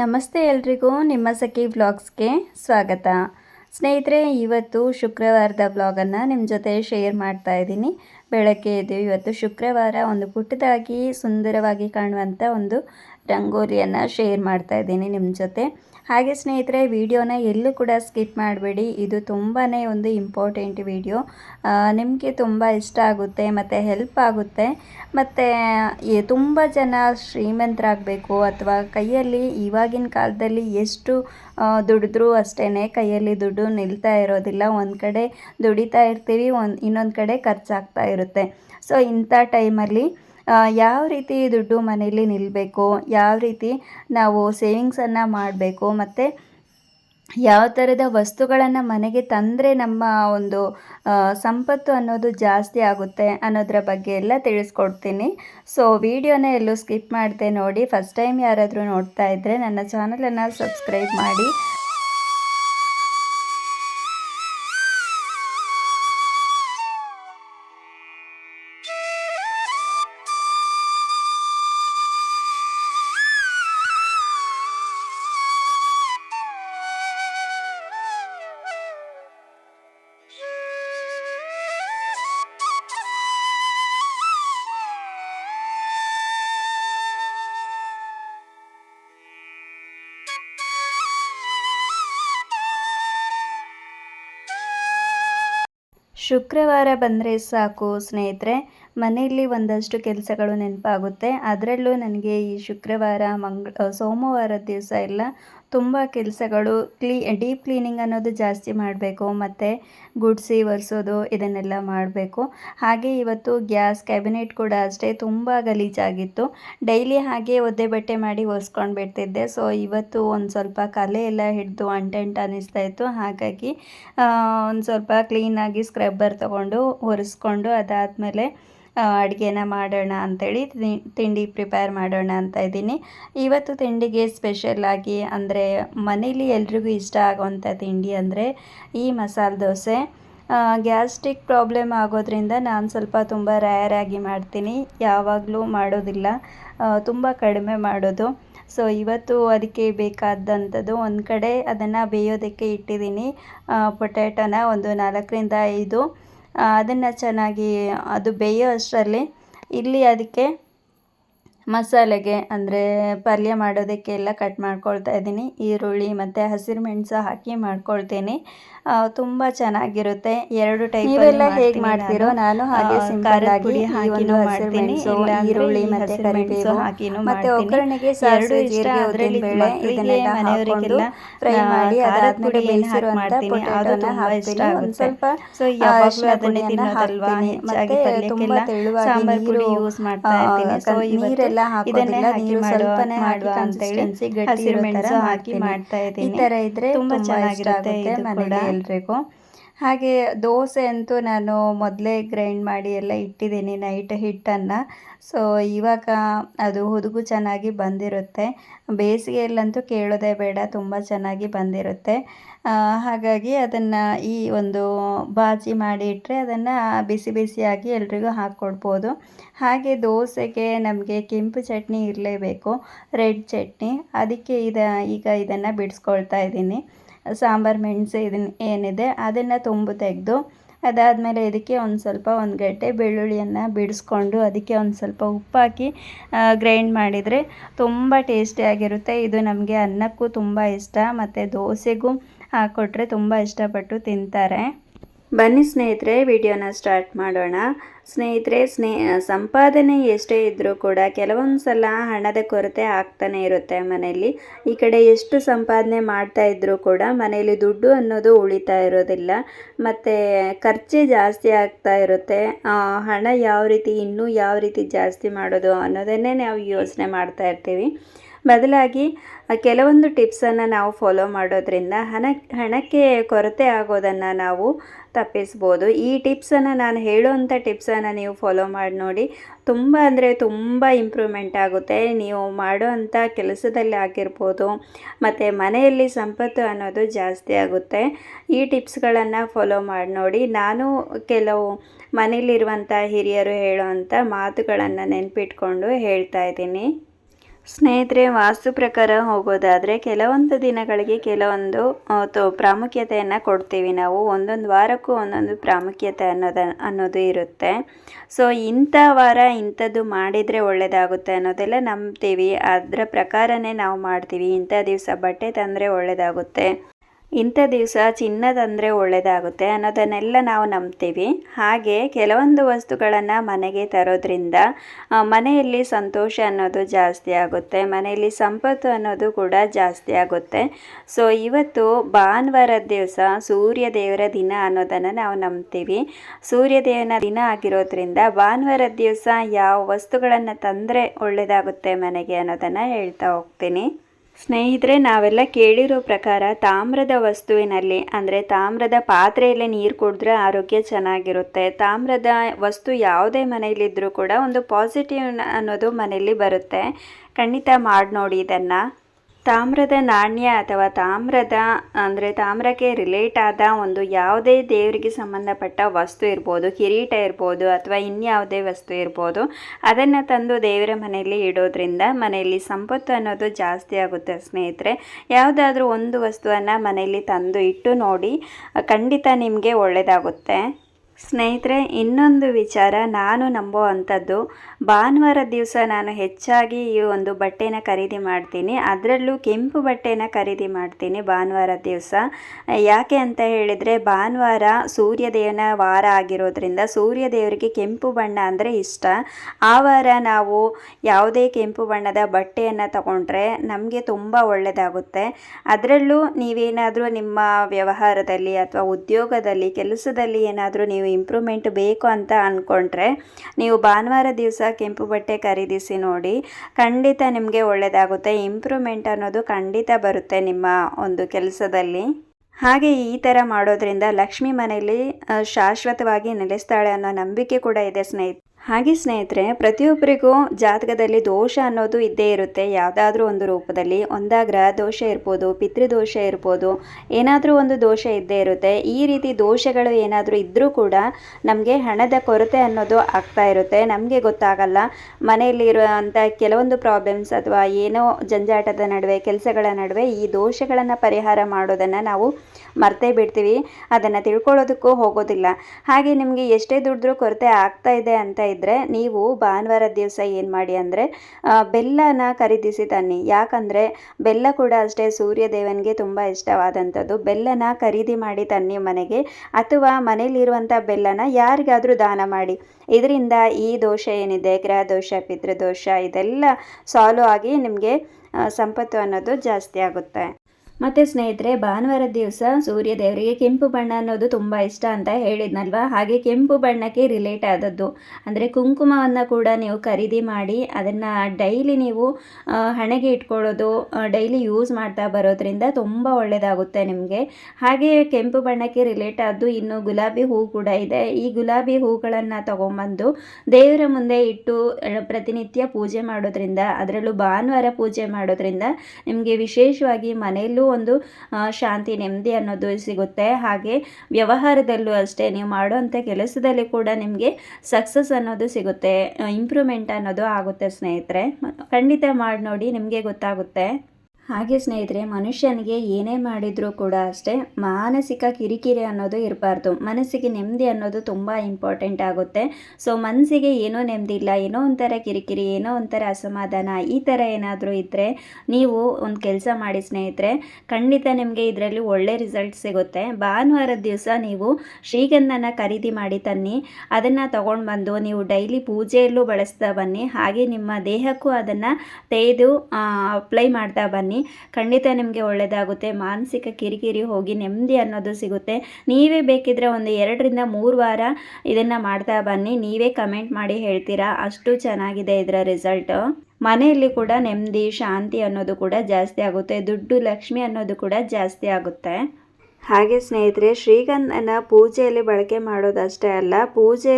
ನಮಸ್ತೆ ಎಲ್ರಿಗೂ, ನಿಮ್ಮ ಸಖಿ ವ್ಲಾಗ್ಸ್ಗೆ ಸ್ವಾಗತ. ಸ್ನೇಹಿತರೆ, ಇವತ್ತು ಶುಕ್ರವಾರದ ಬ್ಲಾಗನ್ನು ನಿಮ್ಮ ಜೊತೆ ಶೇರ್ ಮಾಡ್ತಾ ಇದ್ದೀನಿ. ಬೆಳಗ್ಗೆ ಎದ್ದು ಇವತ್ತು ಶುಕ್ರವಾರ ಒಂದು ಪುಟ್ಟದಾಗಿ ಸುಂದರವಾಗಿ ಕಾಣುವಂಥ ಒಂದು ರಂಗೋಲಿಯನ್ನು ಶೇರ್ ಮಾಡ್ತಾ ಇದ್ದೀನಿ ನಿಮ್ಮ ಜೊತೆ. ಹಾಗೆ ಸ್ನೇಹಿತರೆ, ವಿಡಿಯೋನ ಎಲ್ಲೂ ಕೂಡ ಸ್ಕಿಪ್ ಮಾಡಬೇಡಿ. ಇದು ತುಂಬಾ ಒಂದು ಇಂಪಾರ್ಟೆಂಟ್ ವಿಡಿಯೋ. ನಿಮಗೆ ತುಂಬ ಇಷ್ಟ ಆಗುತ್ತೆ, ಮತ್ತು ಹೆಲ್ಪ್ ಆಗುತ್ತೆ. ಮತ್ತು ತುಂಬ ಜನ ಶ್ರೀಮಂತರಾಗಬೇಕು, ಅಥವಾ ಕೈಯಲ್ಲಿ ಇವಾಗಿನ ಕಾಲದಲ್ಲಿ ಎಷ್ಟು ದುಡಿದ್ರೂ ಅಷ್ಟೇ ಕೈಯಲ್ಲಿ ದುಡ್ಡು ನಿಲ್ತಾ ಇರೋದಿಲ್ಲ. ಒಂದು ಕಡೆ ದುಡಿತಾ ಇರ್ತೀವಿ ಒಂದು, ಇನ್ನೊಂದು ಕಡೆ ಖರ್ಚಾಗ್ತಾ ಇರುತ್ತೆ. ಸೊ, ಇಂಥ ಟೈಮಲ್ಲಿ ಯಾವ ರೀತಿ ದುಡ್ಡು ಮನೇಲಿ ನಿಲ್ಲಬೇಕು ಯಾವ ರೀತಿ ನಾವು ಸೇವಿಂಗ್ಸನ್ನು ಮಾಡಬೇಕು? ಮತ್ತು ಯಾವ ಥರದ ವಸ್ತುಗಳನ್ನು ಮನೆಗೆ ತಂದರೆ ನಮ್ಮ ಒಂದು ಸಂಪತ್ತು ಅನ್ನೋದು ಜಾಸ್ತಿ ಆಗುತ್ತೆ ಅನ್ನೋದ್ರ ಬಗ್ಗೆ ಎಲ್ಲ ತಿಳಿಸ್ಕೊಡ್ತೀನಿ. ಸೊ ವಿಡಿಯೋನ ಎಲ್ಲೂ ಸ್ಕಿಪ್ ಮಾಡದೆ ನೋಡಿ. ಫಸ್ಟ್ ಟೈಮ್ ಯಾರಾದರೂ ನೋಡ್ತಾ ಇದ್ದರೆ ನನ್ನ ಚಾನಲನ್ನು ಸಬ್ಸ್ಕ್ರೈಬ್ ಮಾಡಿ. ಶುಕ್ರವಾರ ಬಂದರೆ ಸಾಕು ಸ್ನೇಹಿತರೆ. ಮನೆಯಲ್ಲಿ ಒಂದಷ್ಟು ಕೆಲಸಗಳು ನೆನಪಾಗುತ್ತೆ. ಅದರಲ್ಲೂ ನನಗೆ ಈ ಶುಕ್ರವಾರ, ಮಂಗ್ ಸೋಮವಾರದ ದಿವಸ ಎಲ್ಲ ತುಂಬ ಕೆಲಸಗಳು, ಕ್ಲೀ, ಡೀಪ್ ಕ್ಲೀನಿಂಗ್ ಅನ್ನೋದು ಜಾಸ್ತಿ ಮಾಡಬೇಕು, ಮತ್ತು ಗುಡಿಸಿ ಒರೆಸೋದು ಇದನ್ನೆಲ್ಲ ಮಾಡಬೇಕು. ಹಾಗೆ ಇವತ್ತು ಗ್ಯಾಸ್ ಕ್ಯಾಬಿನೆಟ್ ಕೂಡ ಅಷ್ಟೇ ತುಂಬ ಗಲೀಜಾಗಿತ್ತು. ಡೈಲಿ ಹಾಗೆ ಒದ್ದೆ ಬಟ್ಟೆ ಮಾಡಿ ಒರೆಸ್ಕೊಂಡು ಬಿಡ್ತಿದ್ದೆ. ಸೊ ಇವತ್ತು ಒಂದು ಸ್ವಲ್ಪ ಕಲೆ ಎಲ್ಲ ಹಿಡಿದು ಅಂಟೆಂಟ್ ಅನ್ನಿಸ್ತಾ ಇತ್ತು. ಹಾಗಾಗಿ ಒಂದು ಸ್ವಲ್ಪ ಕ್ಲೀನಾಗಿ ಸ್ಕ್ರಬ್ಬರ್ ತೊಗೊಂಡು ಒರೆಸ್ಕೊಂಡು ಅದಾದಮೇಲೆ ಅಡುಗೆನ ಮಾಡೋಣ ಅಂಥೇಳಿ ತಿಂಡಿ ಪ್ರಿಪೇರ್ ಮಾಡೋಣ ಅಂತ ಇದ್ದೀನಿ. ಇವತ್ತು ತಿಂಡಿಗೆ ಸ್ಪೆಷಲ್ಲಾಗಿ ಅಂದರೆ ಮನೇಲಿ ಎಲ್ರಿಗೂ ಇಷ್ಟ ಆಗುವಂಥ ತಿಂಡಿ ಅಂದರೆ ಈ ಮಸಾಲೆ ದೋಸೆ. ಗ್ಯಾಸ್ಟ್ರಿಕ್ ಪ್ರಾಬ್ಲಮ್ ಆಗೋದ್ರಿಂದ ನಾನು ಸ್ವಲ್ಪ ತುಂಬ ರಯರಾಗಿ ಮಾಡ್ತೀನಿ. ಯಾವಾಗಲೂ ಮಾಡೋದಿಲ್ಲ. ತುಂಬ ಕಡಿಮೆ ಮಾಡೋದು. ಸೊ ಇವತ್ತು ಅದಕ್ಕೆ ಬೇಕಾದಂಥದ್ದು ಒಂದು ಕಡೆ ಅದನ್ನು ಬೇಯೋದಕ್ಕೆ ಇಟ್ಟಿದ್ದೀನಿ. ಪೊಟ್ಯಾಟೋನ ಒಂದು ನಾಲ್ಕರಿಂದ ಐದು. ಅದನ್ನು ಚೆನ್ನಾಗಿ ಅದು ಬೇಯೋ ಅಷ್ಟರಲ್ಲಿ ಇಲ್ಲಿ ಅದಕ್ಕೆ ಮಸಾಲೆಗೆ ಅಂದರೆ ಪಲ್ಯ ಮಾಡೋದಕ್ಕೆ ಎಲ್ಲ ಕಟ್ ಮಾಡ್ಕೊಳ್ತಾ ಇದ್ದೀನಿ, ಈರುಳ್ಳಿ ಮತ್ತು ಹಸಿರು ಮೆಣಸು ಹಾಕಿ ಮಾಡ್ಕೊಳ್ತೀನಿ. ತುಂಬ ಚೆನ್ನಾಗಿರುತ್ತೆ. ಎರಡು ಟೈಪ್ ನೀವೆಲ್ಲ ಹೇಗ್ ಮಾಡ್ತೀರೋ ನಾನು. ಹಾಗೆ ಸಿಂಪಲ್ ಆಗಿ ಹಾಕಿನೂ ಮಾಡ್ತೀನಿ. ಈರುಳ್ಳಿ ಮತ್ತೆ ಕರಿಬೇವು ಹಾಕಿನೂ ಮತ್ತೆ ಒಗ್ಗರಣೆಗೆ ಎರಡು ಜೀರಿಗೆ ಉದ್ದಿನ ಬೇಳೆ ಇದನ್ನೆಲ್ಲ ಮನೆಯವರಿಗೆಲ್ಲ ಫ್ರೈ ಮಾಡಿ ಅದಾದ್ಮೇಲೆ ಬೇಯಿಸಿರೋ ಮಾಡ್ತೀನಿ ಅದನ್ನ ಹಾಕ್ತೀನಿ. ಒಂದು ಸ್ವಲ್ಪ ಸೊ ಯಾವಾಗಲೂ ಅದನ್ನೇ ತಿನ್ನೋದಲ್ವಾ? ಹೆಚ್ಚಾಗಿ ತುಂಬಾ ತೆಳುವಾಗಿ ನೀರು ಯೂಸ್ ಮಾಡ್ತಾ ಇರ್ತೀನಿ. ಸೊ ನೀರೆಲ್ಲ ಹಾಕೋದಿಲ್ಲ. ನೀರು ಸ್ವಲ್ಪನೇ ಮಾಡುವ ಅಂತ ಹೇಳಿ ಹಸಿರು ಮೆಣಸು ಹಾಕಿ ಮಾಡ್ತಾ ಇದ್ದೀನಿ. ಈ ತರ ಇದ್ರೆ ತುಂಬಾ ಚೆನ್ನಾಗಿರುತ್ತೆ ಮನೆಯಲ್ಲಿ. ಎಲ್ರಿಗೂ ಹಾಗೆ ದೋಸೆ ಅಂತೂ ನಾನು ಮೊದಲೇ ಗ್ರೈಂಡ್ ಮಾಡಿ ಎಲ್ಲ ಇಟ್ಟಿದ್ದೀನಿ, ನೈಟ್ ಹಿಟ್ಟನ್ನು. ಸೊ ಇವಾಗ ಅದು ಹುದುಗು ಚೆನ್ನಾಗಿ ಬಂದಿರುತ್ತೆ. ಬೇಸಿಗೆಯಲ್ಲಂತೂ ಕೇಳೋದೇ ಬೇಡ, ತುಂಬ ಚೆನ್ನಾಗಿ ಬಂದಿರುತ್ತೆ. ಹಾಗಾಗಿ ಅದನ್ನು ಈ ಒಂದು ಬಾಜಿ ಮಾಡಿ ಇಟ್ಟರೆ ಅದನ್ನು ಬಿಸಿ ಬಿಸಿಯಾಗಿ ಎಲ್ರಿಗೂ ಹಾಕ್ಕೊಡ್ಬೋದು ಹಾಗೆ ದೋಸೆಗೆ ನಮಗೆ ಕೆಂಪು ಚಟ್ನಿ ಇರಲೇಬೇಕು, ರೆಡ್ ಚಟ್ನಿ. ಅದಕ್ಕೆ ಇದ, ಈಗ ಇದನ್ನು ಬಿಡಿಸ್ಕೊಳ್ತಾ ಇದ್ದೀನಿ. ಸಾಂಬಾರು ಮೆಣಸು ಇದನ್ನ ಏನಿದೆ ಅದನ್ನು ತುಂಬು ತೆಗೆದು, ಅದಾದಮೇಲೆ ಇದಕ್ಕೆ ಒಂದು ಸ್ವಲ್ಪ ಒಂದು ಗಡ್ಡೆ ಬೆಳ್ಳುಳ್ಳಿಯನ್ನು ಬಿಡಿಸ್ಕೊಂಡು ಅದಕ್ಕೆ ಒಂದು ಸ್ವಲ್ಪ ಉಪ್ಪಾಕಿ ಗ್ರೈಂಡ್ ಮಾಡಿದರೆ ತುಂಬ ಟೇಸ್ಟಿಯಾಗಿರುತ್ತೆ ಇದು ನಮಗೆ ಅನ್ನಕ್ಕೂ ತುಂಬ ಇಷ್ಟ, ಮತ್ತು ದೋಸೆಗೂ ಹಾಕ್ಕೊಟ್ರೆ ತುಂಬ ಇಷ್ಟಪಟ್ಟು ತಿಂತಾರೆ. ಬನ್ನಿ ಸ್ನೇಹಿತರೆ, ವಿಡಿಯೋನ ಸ್ಟಾರ್ಟ್ ಮಾಡೋಣ. ಸ್ನೇಹಿತರೆ, ಸ್ನೇ, ಸಂಪಾದನೆ ಎಷ್ಟೇ ಇದ್ದರೂ ಕೂಡ ಕೆಲವೊಂದು ಸಲ ಹಣದ ಕೊರತೆ ಆಗ್ತಾನೆ ಇರುತ್ತೆ ಮನೆಯಲ್ಲಿ. ಈ ಕಡೆ ಎಷ್ಟು ಸಂಪಾದನೆ ಮಾಡ್ತಾ ಇದ್ದರೂ ಕೂಡ ಮನೆಯಲ್ಲಿ ದುಡ್ಡು ಅನ್ನೋದು ಉಳಿತಾ ಇರೋದಿಲ್ಲ. ಮತ್ತು ಖರ್ಚೇ ಜಾಸ್ತಿ ಆಗ್ತಾ ಇರುತ್ತೆ. ಹಣ ಯಾವ ರೀತಿ, ಇನ್ನೂ ಯಾವ ರೀತಿ ಜಾಸ್ತಿ ಮಾಡೋದು ಅನ್ನೋದನ್ನೇ ನಾವು ಯೋಚನೆ ಮಾಡ್ತಾ ಇರ್ತೀವಿ. ಬದಲಾಗಿ ಕೆಲವೊಂದು ಟಿಪ್ಸನ್ನು ನಾವು ಫಾಲೋ ಮಾಡೋದ್ರಿಂದ ಹಣ, ಹಣಕ್ಕೆ ಕೊರತೆ ಆಗೋದನ್ನು ನಾವು ತಪ್ಪಿಸ್ಬೋದು. ಈ ಟಿಪ್ಸನ್ನು ನಾನು ಹೇಳುವಂಥ ಟಿಪ್ಸನ್ನು ನೀವು ಫಾಲೋ ಮಾಡಿ ನೋಡಿ. ತುಂಬ ಅಂದರೆ ತುಂಬ ಇಂಪ್ರೂವ್ಮೆಂಟ್ ಆಗುತ್ತೆ. ನೀವು ಮಾಡೋವಂಥ ಕೆಲಸದಲ್ಲಿ ಆಗಿರ್ಬೋದು, ಮತ್ತು ಮನೆಯಲ್ಲಿ ಸಂಪತ್ತು ಅನ್ನೋದು ಜಾಸ್ತಿ ಆಗುತ್ತೆ. ಈ ಟಿಪ್ಸ್ಗಳನ್ನು ಫಾಲೋ ಮಾಡಿ ನೋಡಿ. ನಾನು ಕೆಲವು ಮನೆಯಲ್ಲಿರುವಂಥ ಹಿರಿಯರು ಹೇಳುವಂಥ ಮಾತುಗಳನ್ನು ನೆನಪಿಟ್ಕೊಂಡು ಹೇಳ್ತಾ ಇದ್ದೀನಿ. ಸ್ನೇಹಿತರೆ, ವಾಸ್ತು ಪ್ರಕಾರ ಹೋಗೋದಾದರೆ ಕೆಲವೊಂದು ದಿನಗಳಿಗೆ ಕೆಲವೊಂದು ತೊ- ಪ್ರಾಮುಖ್ಯತೆಯನ್ನು ಕೊಡ್ತೀವಿ ನಾವು. ಒಂದೊಂದು ವಾರಕ್ಕೂ ಒಂದೊಂದು ಪ್ರಾಮುಖ್ಯತೆ ಅನ್ನೋದ, ಅನ್ನೋದು ಇರುತ್ತೆ. ಸೊ, ಇಂಥ ವಾರ ಇಂಥದ್ದು ಮಾಡಿದರೆ ಒಳ್ಳೆಯದಾಗುತ್ತೆ ಅನ್ನೋದೆಲ್ಲ ನಂಬ್ತೀವಿ. ಅದರ ಪ್ರಕಾರನೇ ನಾವು ಮಾಡ್ತೀವಿ. ಇಂಥ ದಿವಸ ಬಟ್ಟೆ ತಂದರೆ ಒಳ್ಳೆಯದಾಗುತ್ತೆ ಇಂಥ ದಿವಸ ಚಿನ್ನದಂದರೆ ಒಳ್ಳೆಯದಾಗುತ್ತೆ ಅನ್ನೋದನ್ನೆಲ್ಲ ನಾವು ನಂಬ್ತೀವಿ. ಹಾಗೆ ಕೆಲವೊಂದು ವಸ್ತುಗಳನ್ನು ಮನೆಗೆ ತರೋದ್ರಿಂದ ಮನೆಯಲ್ಲಿ ಸಂತೋಷ ಅನ್ನೋದು ಜಾಸ್ತಿ ಆಗುತ್ತೆ, ಮನೆಯಲ್ಲಿ ಸಂಪತ್ತು ಅನ್ನೋದು ಕೂಡ ಜಾಸ್ತಿ ಆಗುತ್ತೆ. ಸೊ ಇವತ್ತು ಭಾನುವಾರದ ದಿವಸ ಸೂರ್ಯ ದೇವರ ದಿನ ಅನ್ನೋದನ್ನು ನಾವು ನಂಬ್ತೀವಿ. ಸೂರ್ಯದೇವನ ದಿನ ಆಗಿರೋದ್ರಿಂದ ಭಾನುವಾರದ ದಿವಸ ಯಾವ ವಸ್ತುಗಳನ್ನು ತಂದರೆ ಒಳ್ಳೆಯದಾಗುತ್ತೆ ಮನೆಗೆ ಅನ್ನೋದನ್ನು ಹೇಳ್ತಾ ಹೋಗ್ತೀನಿ. ಸ್ನೇಹಿತರೆ, ನಾವೆಲ್ಲ ಕೇಳಿರೋ ಪ್ರಕಾರ ತಾಮ್ರದ ವಸ್ತುವಿನಲ್ಲಿ, ಅಂದರೆ ತಾಮ್ರದ ಪಾತ್ರೆಯಲ್ಲಿ ನೀರು ಕುಡಿದ್ರೆ ಆರೋಗ್ಯ ಚೆನ್ನಾಗಿರುತ್ತೆ. ತಾಮ್ರದ ವಸ್ತು ಯಾವುದೇ ಮನೆಯಲ್ಲಿದ್ದರೂ ಕೂಡ ಒಂದು ಪಾಸಿಟಿವ್ ಅನ್ನೋದು ಮನೆಯಲ್ಲಿ ಬರುತ್ತೆ. ಖಂಡಿತ ಮಾಡಿ ನೋಡಿ ಇದನ್ನು. ತಾಮ್ರದ ನಾಣ್ಯ ಅಥವಾ ತಾಮ್ರದ, ಅಂದರೆ ತಾಮ್ರಕ್ಕೆ ರಿಲೇಟ್ ಆದ ಒಂದು ಯಾವುದೇ ದೇವರಿಗೆ ಸಂಬಂಧಪಟ್ಟ ವಸ್ತು ಇರ್ಬೋದು, ಕಿರೀಟ ಇರ್ಬೋದು ಅಥವಾ ಇನ್ಯಾವುದೇ ವಸ್ತು ಇರ್ಬೋದು, ಅದನ್ನು ತಂದು ದೇವರ ಮನೆಯಲ್ಲಿ ಇಡೋದ್ರಿಂದ ಮನೆಯಲ್ಲಿ ಸಂಪತ್ತು ಅನ್ನೋದು ಜಾಸ್ತಿ ಆಗುತ್ತೆ ಸ್ನೇಹಿತರೆ. ಯಾವುದಾದ್ರೂ ಒಂದು ವಸ್ತುವನ್ನು ಮನೆಯಲ್ಲಿ ತಂದು ಇಟ್ಟು ನೋಡಿ, ಖಂಡಿತ ನಿಮಗೆ ಒಳ್ಳೆಯದಾಗುತ್ತೆ ಸ್ನೇಹಿತರೆ, ಇನ್ನೊಂದು ವಿಚಾರ ನಾನು ನಂಬೋ ಅಂಥದ್ದು. ಭಾನುವಾರ ದಿವಸ ನಾನು ಹೆಚ್ಚಾಗಿ ಈ ಒಂದು ಬಟ್ಟೆನ ಖರೀದಿ ಮಾಡ್ತೀನಿ. ಅದರಲ್ಲೂ ಕೆಂಪು ಬಟ್ಟೆನ ಖರೀದಿ ಮಾಡ್ತೀನಿ ಭಾನುವಾರ ದಿವಸ. ಯಾಕೆ ಅಂತ ಹೇಳಿದರೆ, ಭಾನುವಾರ ಸೂರ್ಯದೇವನ ವಾರ ಆಗಿರೋದ್ರಿಂದ ಸೂರ್ಯದೇವರಿಗೆ ಕೆಂಪು ಬಣ್ಣ ಅಂದರೆ ಇಷ್ಟ. ಆ ವಾರ ನಾವು ಯಾವುದೇ ಕೆಂಪು ಬಣ್ಣದ ಬಟ್ಟೆಯನ್ನು ತಗೊಂಡ್ರೆ ನಮಗೆ ತುಂಬ ಒಳ್ಳೆಯದಾಗುತ್ತೆ ಅದರಲ್ಲೂ ನೀವೇನಾದರೂ ನಿಮ್ಮ ವ್ಯವಹಾರದಲ್ಲಿ ಅಥವಾ ಉದ್ಯೋಗದಲ್ಲಿ, ಕೆಲಸದಲ್ಲಿ ಏನಾದರೂ ನೀವು ಇಂಪ್ರೂವ್ಮೆಂಟ್ ಬೇಕು ಅಂತ ಅಂದ್ಕೊಂಡ್ರೆ ನೀವು ಭಾನುವಾರ ದಿವಸ ಕೆಂಪು ಬಟ್ಟೆ ಖರೀದಿಸಿ ನೋಡಿ ಖಂಡಿತ ನಿಮಗೆ ಒಳ್ಳೆಯದಾಗುತ್ತೆ ಇಂಪ್ರೂವ್ಮೆಂಟ್ ಅನ್ನೋದು ಖಂಡಿತ ಬರುತ್ತೆ ನಿಮ್ಮ ಒಂದು ಕೆಲಸದಲ್ಲಿ. ಹಾಗೆ ಈ ಥರ ಮಾಡೋದ್ರಿಂದ ಲಕ್ಷ್ಮಿ ಮನೆಯಲ್ಲಿ ಶಾಶ್ವತವಾಗಿ ನೆಲೆಸ್ತಾಳೆ ಅನ್ನೋ ನಂಬಿಕೆ ಕೂಡ ಇದೆ ಸ್ನೇಹಿತ ಹಾಗೆ ಸ್ನೇಹಿತರೆ, ಪ್ರತಿಯೊಬ್ಬರಿಗೂ ಜಾತಕದಲ್ಲಿ ದೋಷ ಅನ್ನೋದು ಇದ್ದೇ ಇರುತ್ತೆ. ಯಾವುದಾದ್ರೂ ಒಂದು ರೂಪದಲ್ಲಿ ಒಂದಾ ಗ್ರಹ ದೋಷ ಇರ್ಬೋದು, ಪಿತೃದೋಷ ಇರ್ಬೋದು, ಏನಾದರೂ ಒಂದು ದೋಷ ಇದ್ದೇ ಇರುತ್ತೆ. ಈ ರೀತಿ ದೋಷಗಳು ಏನಾದರೂ ಇದ್ದರೂ ಕೂಡ ನಮಗೆ ಹಣದ ಕೊರತೆ ಅನ್ನೋದು ಆಗ್ತಾ ಇರುತ್ತೆ. ನಮಗೆ ಗೊತ್ತಾಗಲ್ಲ. ಮನೆಯಲ್ಲಿ ಇರುವಂಥ ಕೆಲವೊಂದು ಪ್ರಾಬ್ಲಮ್ಸ್ ಅಥವಾ ಏನೋ ಜಂಜಾಟದ ನಡುವೆ, ಕೆಲಸಗಳ ನಡುವೆ ಈ ದೋಷಗಳನ್ನು ಪರಿಹಾರ ಮಾಡೋದನ್ನು ನಾವು ಮರ್ತೇ ಬಿಡ್ತೀವಿ. ಅದನ್ನು ತಿಳ್ಕೊಳ್ಳೋದಕ್ಕೂ ಹೋಗೋದಿಲ್ಲ. ಹಾಗೆ ನಿಮಗೆ ಎಷ್ಟೇ ದುಡಿದ್ರೂ ಕೊರತೆ ಆಗ್ತಾ ಇದೆ ಅಂತ ಇದ್ದರೆ ನೀವು ಭಾನುವಾರ ದಿವಸ ಏನು ಮಾಡಿ ಅಂದರೆ ಬೆಲ್ಲನ ಖರೀದಿಸಿ ತನ್ನಿ. ಯಾಕಂದರೆ ಬೆಲ್ಲ ಕೂಡ ಅಷ್ಟೇ ಸೂರ್ಯದೇವನಿಗೆ ತುಂಬ ಇಷ್ಟವಾದಂಥದ್ದು. ಬೆಲ್ಲನ ಖರೀದಿ ಮಾಡಿ ತನ್ನಿ ಮನೆಗೆ. ಅಥವಾ ಮನೇಲಿರುವಂಥ ಬೆಲ್ಲನ ಯಾರಿಗಾದರೂ ದಾನ ಮಾಡಿ. ಇದರಿಂದ ಈ ದೋಷ ಏನಿದೆ? ಗ್ರಹ ದೋಷ ಪಿತೃದೋಷ ಇದೆಲ್ಲ ಸಾಲ್ವ್ ಆಗಿ ನಿಮಗೆ ಸಂಪತ್ತು ಅನ್ನೋದು ಜಾಸ್ತಿ ಆಗುತ್ತೆ. ಮತ್ತು ಸ್ನೇಹಿತರೆ, ಭಾನುವಾರ ದಿವಸ ಸೂರ್ಯ ದೇವರಿಗೆ ಕೆಂಪು ಬಣ್ಣ ಅನ್ನೋದು ತುಂಬ ಇಷ್ಟ ಅಂತ ಹೇಳಿದ್ನಲ್ವ? ಹಾಗೆ ಕೆಂಪು ಬಣ್ಣಕ್ಕೆ ರಿಲೇಟ್ ಆದದ್ದು. ಅಂದರೆ ಕುಂಕುಮವನ್ನು ಕೂಡ ನೀವು ಖರೀದಿ ಮಾಡಿ, ಅದನ್ನು ಡೈಲಿ ನೀವು ಹಣೆಗೆ ಇಟ್ಕೊಳ್ಳೋದು ಡೈಲಿ ಯೂಸ್ ಮಾಡ್ತಾ ಬರೋದ್ರಿಂದ ತುಂಬ ಒಳ್ಳೆಯದಾಗುತ್ತೆ ನಿಮಗೆ. ಹಾಗೆ ಕೆಂಪು ಬಣ್ಣಕ್ಕೆ ರಿಲೇಟ್ ಆದ್ದು ಇನ್ನು ಗುಲಾಬಿ ಹೂ ಕೂಡ ಇದೆ. ಈ ಗುಲಾಬಿ ಹೂಗಳನ್ನು ತಗೊಂಬಂದು ದೇವರ ಮುಂದೆ ಇಟ್ಟು ಪ್ರತಿನಿತ್ಯ ಪೂಜೆ ಮಾಡೋದ್ರಿಂದ, ಅದರಲ್ಲೂ ಭಾನುವಾರ ಪೂಜೆ ಮಾಡೋದ್ರಿಂದ ನಿಮಗೆ ವಿಶೇಷವಾಗಿ ಮನೆಯಲ್ಲೂ ಒಂದು ಶಾಂತಿ, ನೆಮ್ಮದಿ ಅನ್ನೋದು ಸಿಗುತ್ತೆ. ಹಾಗೆ ವ್ಯವಹಾರದಲ್ಲೂ ಅಷ್ಟೇ ನೀವು ಮಾಡುವಂಥ ಕೆಲಸದಲ್ಲಿ ಕೂಡ ನಿಮಗೆ ಸಕ್ಸಸ್ ಅನ್ನೋದು ಸಿಗುತ್ತೆ. ಇಂಪ್ರೂವ್ಮೆಂಟ್ ಅನ್ನೋದು ಆಗುತ್ತೆ ಸ್ನೇಹಿತರೆ. ಖಂಡಿತ ಮಾಡಿ ನೋಡಿ ನಿಮಗೆ ಗೊತ್ತಾಗುತ್ತೆ. ಹಾಗೆ ಸ್ನೇಹಿತರೆ, ಮನುಷ್ಯನಿಗೆ ಏನೇ ಮಾಡಿದರೂ ಕೂಡ ಅಷ್ಟೇ ಮಾನಸಿಕ ಕಿರಿಕಿರಿ ಅನ್ನೋದು ಇರಬಾರ್ದು. ಮನಸ್ಸಿಗೆ ನೆಮ್ಮದಿ ಅನ್ನೋದು ತುಂಬ ಇಂಪಾರ್ಟೆಂಟ್ ಆಗುತ್ತೆ. ಸೊ ಮನಸ್ಸಿಗೆ ಏನೋ ನೆಮ್ಮದಿ ಇಲ್ಲ, ಏನೋ ಒಂಥರ ಕಿರಿಕಿರಿ, ಏನೋ ಒಂಥರ ಅಸಮಾಧಾನ, ಈ ಥರ ಏನಾದರೂ ಇದ್ದರೆ ನೀವು ಒಂದು ಕೆಲಸ ಮಾಡಿ ಸ್ನೇಹಿತರೆ, ಖಂಡಿತ ನಿಮಗೆ ಇದರಲ್ಲಿ ಒಳ್ಳೆ ರಿಸಲ್ಟ್ ಸಿಗುತ್ತೆ. ಭಾನುವಾರದ ದಿವಸ ನೀವು ಶ್ರೀಗಂಧನ ಖರೀದಿ ಮಾಡಿ ತನ್ನಿ, ಅದನ್ನು ತಗೊಂಡು ಬಂದು ನೀವು ಡೈಲಿ ಪೂಜೆಯಲ್ಲೂ ಬಳಸ್ತಾ ಬನ್ನಿ, ಹಾಗೆ ನಿಮ್ಮ ದೇಹಕ್ಕೂ ಅದನ್ನು ತೆಗೆದು ಅಪ್ಲೈ ಮಾಡ್ತಾ ಬನ್ನಿ. ಖಂಡಿತ ನಿಮಗೆ ಒಳ್ಳೆಯದಾಗುತ್ತೆ ಮಾನಸಿಕ ಕಿರಿಕಿರಿ ಹೋಗಿ ನೆಮ್ಮದಿ ಅನ್ನೋದು ಸಿಗುತ್ತೆ. ನೀವೇ ಬೇಕಿದ್ರೆ ಒಂದು ಎರಡರಿಂದ ಮೂರು ವಾರ ಇದನ್ನು ಮಾಡ್ತಾ ಬನ್ನಿ. ನೀವೇ ಕಮೆಂಟ್ ಮಾಡಿ ಹೇಳ್ತೀರಾ? ಅಷ್ಟು ಚೆನ್ನಾಗಿದೆ ಇದರ ರಿಸಲ್ಟು. ಮನೆಯಲ್ಲಿ ಕೂಡ ನೆಮ್ಮದಿ, ಶಾಂತಿ ಅನ್ನೋದು ಕೂಡ ಜಾಸ್ತಿ ಆಗುತ್ತೆ. ದುಡ್ಡು, ಲಕ್ಷ್ಮಿ ಅನ್ನೋದು ಕೂಡ ಜಾಸ್ತಿ ಆಗುತ್ತೆ. ಹಾಗೆ ಸ್ನೇಹಿತರೆ, ಶ್ರೀಗಂಧನ ಪೂಜೆಯಲ್ಲಿ ಬಳಕೆ ಮಾಡೋದಷ್ಟೇ ಅಲ್ಲ, ಪೂಜೆ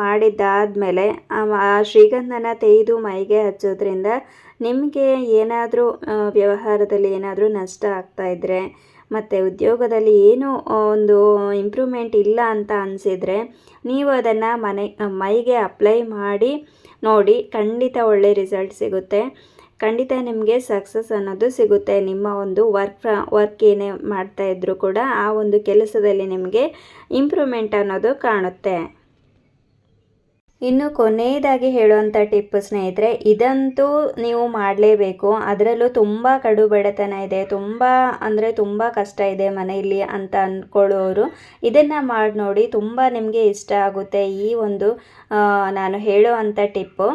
ಮಾಡಿದ್ದಾದಮೇಲೆ, ಆ ಶ್ರೀಗಂಧನ ತೆಗೆದು ಮೈಗೆ ಹಚ್ಚೋದ್ರಿಂದ ನಿಮಗೆ ಏನಾದರೂ ವ್ಯವಹಾರದಲ್ಲಿ ಏನಾದರೂ ನಷ್ಟ ಆಗ್ತಾ ಇದ್ದರೆ ಮತ್ತು ಉದ್ಯೋಗದಲ್ಲಿ ಏನೂ ಒಂದು ಇಂಪ್ರೂವ್ಮೆಂಟ್ ಇಲ್ಲ ಅಂತ ಅನಿಸಿದರೆ, ನೀವು ಅದನ್ನು ಮನೆ ಮೈಗೆ ಅಪ್ಲೈ ಮಾಡಿ, ನೋಡಿ, ಖಂಡಿತ ಒಳ್ಳೆ ರಿಸಲ್ಟ್ ಸಿಗುತ್ತೆ. ಖಂಡಿತ ನಿಮಗೆ ಸಕ್ಸಸ್ ಅನ್ನೋದು ಸಿಗುತ್ತೆ. ನಿಮ್ಮ ಒಂದು ವರ್ಕ್ ಫ್ರ ವರ್ಕ್ ಏನೇ ಮಾಡ್ತಾ ಇದ್ದರೂ ಕೂಡ ಆ ಒಂದು ಕೆಲಸದಲ್ಲಿ ನಿಮಗೆ ಇಂಪ್ರೂವ್ಮೆಂಟ್ ಅನ್ನೋದು ಕಾಣುತ್ತೆ. ಇನ್ನು ಕೊನೆಯದಾಗಿ ಹೇಳುವಂಥ ಟಿಪ್ಪು ಸ್ನೇಹಿತರೆ, ಇದಂತೂ ನೀವು ಮಾಡಲೇಬೇಕು. ಅದರಲ್ಲೂ ತುಂಬ ಕಡು ಬಡತನ ಇದೆ, ತುಂಬ ಅಂದರೆ ತುಂಬ ಕಷ್ಟ ಇದೆ ಮನೆಯಲ್ಲಿ ಅಂತ ಅಂದ್ಕೊಳ್ಳೋರು ಇದನ್ನು ಮಾಡಿ ನೋಡಿ ತುಂಬ ನಿಮಗೆ ಇಷ್ಟ ಆಗುತ್ತೆ ಈ ಒಂದು ನಾನು ಹೇಳುವಂಥ ಟಿಪ್ಪು.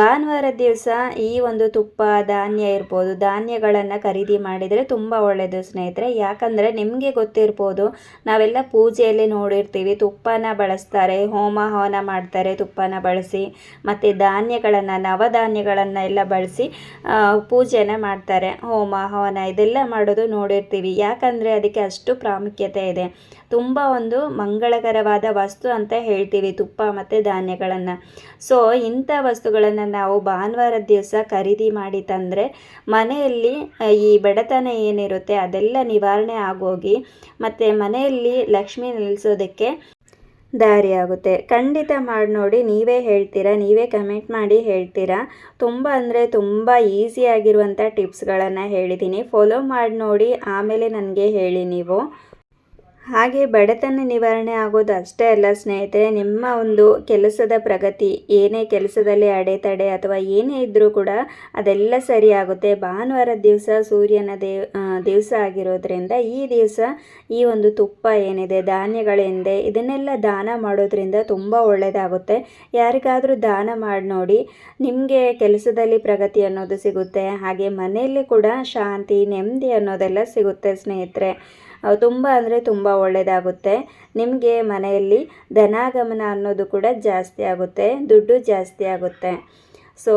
ಭಾನುವಾರ ದಿವಸ ಈ ಒಂದು ತುಪ್ಪ, ಧಾನ್ಯ ಇರ್ಬೋದು, ಧಾನ್ಯಗಳನ್ನು ಖರೀದಿ ಮಾಡಿದರೆ ತುಂಬ ಒಳ್ಳೆಯದು ಸ್ನೇಹಿತರೆ. ಯಾಕಂದರೆ ನಿಮಗೆ ಗೊತ್ತಿರ್ಬೋದು, ನಾವೆಲ್ಲ ಪೂಜೆಯಲ್ಲಿ ನೋಡಿರ್ತೀವಿ, ತುಪ್ಪನ ಬಳಸ್ತಾರೆ, ಹೋಮ ಹವನ ಮಾಡ್ತಾರೆ ತುಪ್ಪನ ಬಳಸಿ, ಮತ್ತು ಧಾನ್ಯಗಳನ್ನು ನವಧಾನ್ಯಗಳನ್ನು ಎಲ್ಲ ಬಳಸಿ ಪೂಜೆನ ಮಾಡ್ತಾರೆ. ಹೋಮ, ಹವನ ಇದೆಲ್ಲ ಮಾಡೋದು ನೋಡಿರ್ತೀವಿ. ಯಾಕಂದರೆ ಅದಕ್ಕೆ ಅಷ್ಟು ಪ್ರಾಮುಖ್ಯತೆ ಇದೆ. ತುಂಬ ಒಂದು ಮಂಗಳಕರವಾದ ವಸ್ತು ಅಂತ ಹೇಳ್ತೀವಿ ತುಪ್ಪ ಮತ್ತು ಧಾನ್ಯಗಳನ್ನು. ಸೊ ಇಂಥ ವಸ್ತುಗಳನ್ನು ನಾವು ಭಾನುವಾರದ ದಿವಸ ಖರೀದಿ ಮಾಡಿ ತಂದರೆ ಮನೆಯಲ್ಲಿ ಈ ಬಡತನ ಏನಿರುತ್ತೆ ಅದೆಲ್ಲ ನಿವಾರಣೆ ಆಗೋಗಿ, ಮತ್ತು ಮನೆಯಲ್ಲಿ ಲಕ್ಷ್ಮಿ ನಿಲ್ಲಿಸೋದಕ್ಕೆ ದಾರಿಯಾಗುತ್ತೆ. ಖಂಡಿತ ಮಾಡಿ ನೋಡಿ, ನೀವೇ ಹೇಳ್ತೀರಾ? ನೀವೇ ಕಮೆಂಟ್ ಮಾಡಿ ಹೇಳ್ತೀರಾ? ತುಂಬ ಅಂದರೆ ತುಂಬ ಈಸಿಯಾಗಿರುವಂಥ ಟಿಪ್ಸ್ಗಳನ್ನು ಹೇಳಿದ್ದೀನಿ ಫಾಲೋ ಮಾಡಿ ನೋಡಿ, ಆಮೇಲೆ ನನಗೆ ಹೇಳಿ ನೀವು. ಹಾಗೆ ಬಡತನ ನಿವಾರಣೆ ಆಗೋದು ಅಷ್ಟೇ ಅಲ್ಲ ಸ್ನೇಹಿತರೆ, ನಿಮ್ಮ ಒಂದು ಕೆಲಸದ ಪ್ರಗತಿ, ಏನೇ ಕೆಲಸದಲ್ಲಿ ಅಡೆತಡೆ ಅಥವಾ ಏನೇ ಇದ್ದರೂ ಕೂಡ ಅದೆಲ್ಲ ಸರಿಯಾಗುತ್ತೆ ಭಾನುವಾರ ದಿವಸ ಸೂರ್ಯನ ದೇವ್ ದಿವಸ ಆಗಿರೋದ್ರಿಂದ ಈ ದಿವಸ ಈ ಒಂದು ತುಪ್ಪ ಏನಿದೆ ಧಾನ್ಯಗಳೇನಿದೆ ಇದನ್ನೆಲ್ಲ ದಾನ ಮಾಡೋದ್ರಿಂದ ತುಂಬ ಒಳ್ಳೆಯದಾಗುತ್ತೆ ಯಾರಿಗಾದರೂ ದಾನ ಮಾಡಿ ನೋಡಿ ನಿಮಗೆ ಕೆಲಸದಲ್ಲಿ ಪ್ರಗತಿ ಅನ್ನೋದು ಸಿಗುತ್ತೆ. ಹಾಗೆ ಮನೆಯಲ್ಲಿ ಕೂಡ ಶಾಂತಿ, ನೆಮ್ಮದಿ ಅನ್ನೋದೆಲ್ಲ ಸಿಗುತ್ತೆ ಸ್ನೇಹಿತರೆ. ತುಂಬ ಅಂದರೆ ತುಂಬ ಒಳ್ಳೆಯದಾಗುತ್ತೆ ನಿಮಗೆ ಮನೆಯಲ್ಲಿ ಧನಾಗಮನ ಅನ್ನೋದು ಕೂಡ ಜಾಸ್ತಿ ಆಗುತ್ತೆ, ದುಡ್ಡು ಜಾಸ್ತಿ ಆಗುತ್ತೆ. ಸೊ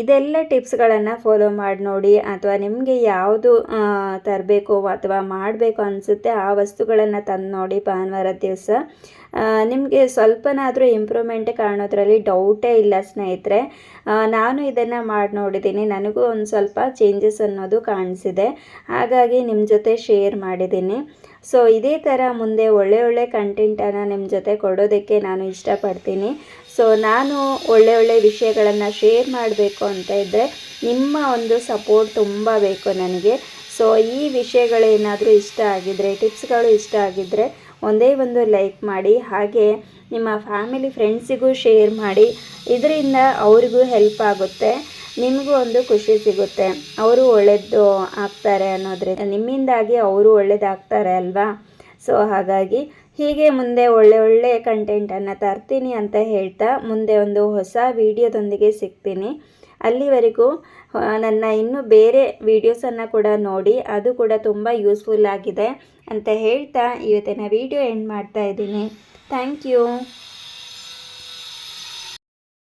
ಇದೆಲ್ಲ ಟಿಪ್ಸ್ಗಳನ್ನು ಫಾಲೋ ಮಾಡಿ ನೋಡಿ, ಅಥವಾ ನಿಮಗೆ ಯಾವುದು ತರಬೇಕು ಅಥವಾ ಮಾಡಬೇಕು ಅನಿಸುತ್ತೆ ಆ ವಸ್ತುಗಳನ್ನು ತಂದು ನೋಡಿ ಭಾನುವಾರ ದಿವಸ. ನಿಮಗೆ ಸ್ವಲ್ಪನಾದರೂ ಇಂಪ್ರೂವ್ಮೆಂಟ್ ಕಾಣೋದ್ರಲ್ಲಿ ಡೌಟೇ ಇಲ್ಲ ಸ್ನೇಹಿತರೆ. ನಾನು ಇದನ್ನು ಮಾಡಿ ನೋಡಿದ್ದೀನಿ. ನನಗೂ ಒಂದು ಸ್ವಲ್ಪ ಚೇಂಜಸ್ ಅನ್ನೋದು ಕಾಣಿಸಿದೆ. ಹಾಗಾಗಿ ನಿಮ್ಮ ಜೊತೆ ಶೇರ್ ಮಾಡಿದ್ದೀನಿ. ಸೊ ಇದೇ ಥರ ಮುಂದೆ ಒಳ್ಳೆ ಒಳ್ಳೆ ಕಂಟೆಂಟನ್ನು ನಿಮ್ಮ ಜೊತೆ ಕೊಡೋದಕ್ಕೆ ನಾನು ಇಷ್ಟಪಡ್ತೀನಿ. ಸೊ ನಾನು ಒಳ್ಳೆ ಒಳ್ಳೆ ವಿಷಯಗಳನ್ನು ಶೇರ್ ಮಾಡಬೇಕು ಅಂತ ಇದ್ದರೆ ನಿಮ್ಮ ಒಂದು ಸಪೋರ್ಟ್ ತುಂಬ ಬೇಕು ನನಗೆ. ಸೊ ಈ ವಿಷಯಗಳೇನಾದರೂ ಇಷ್ಟ ಆಗಿದ್ದರೆ ಟಿಪ್ಸ್ಗಳು ಇಷ್ಟ ಆಗಿದ್ದರೆ ಒಂದೇ ಒಂದು ಲೈಕ್ ಮಾಡಿ, ಹಾಗೆ ನಿಮ್ಮ ಫ್ಯಾಮಿಲಿ ಫ್ರೆಂಡ್ಸಿಗೂ ಶೇರ್ ಮಾಡಿ. ಇದರಿಂದ ಅವ್ರಿಗೂ ಹೆಲ್ಪ್ ಆಗುತ್ತೆ, ನಿಮಗೂ ಒಂದು ಖುಷಿ ಸಿಗುತ್ತೆ. ಅವರು ಒಳ್ಳೆಯದು ಆಗ್ತಾರೆ ಅನ್ನೋದ್ರಿಂದ, ನಿಮ್ಮಿಂದಾಗಿ ಅವರು ಒಳ್ಳೇದಾಗ್ತಾರೆ ಅಲ್ವಾ? ಸೊ, ಹಾಗಾಗಿ ಹೀಗೆ ಮುಂದೆ ಒಳ್ಳೆ ಒಳ್ಳೆ ಕಂಟೆಂಟನ್ನು ತರ್ತೀನಿ ಅಂತ ಹೇಳ್ತಾ ಮುಂದೆ ಒಂದು ಹೊಸ ವಿಡಿಯೋದೊಂದಿಗೆ ಸಿಗ್ತೀನಿ. ಅಲ್ಲಿವರೆಗೂ ನನ್ನ ಇನ್ನೂ ಬೇರೆ ವೀಡಿಯೋಸನ್ನು ಕೂಡ ನೋಡಿ, ಅದು ಕೂಡ ತುಂಬ ಯೂಸ್ಫುಲ್ ಆಗಿದೆ. ಅಂತ ಹೇಳ್ತಾ ಇವತ್ತಿನ ವಿಡಿಯೋ ಎಂಡ್ ಮಾಡ್ತಾ ಇದ್ದೀನಿ. Thank you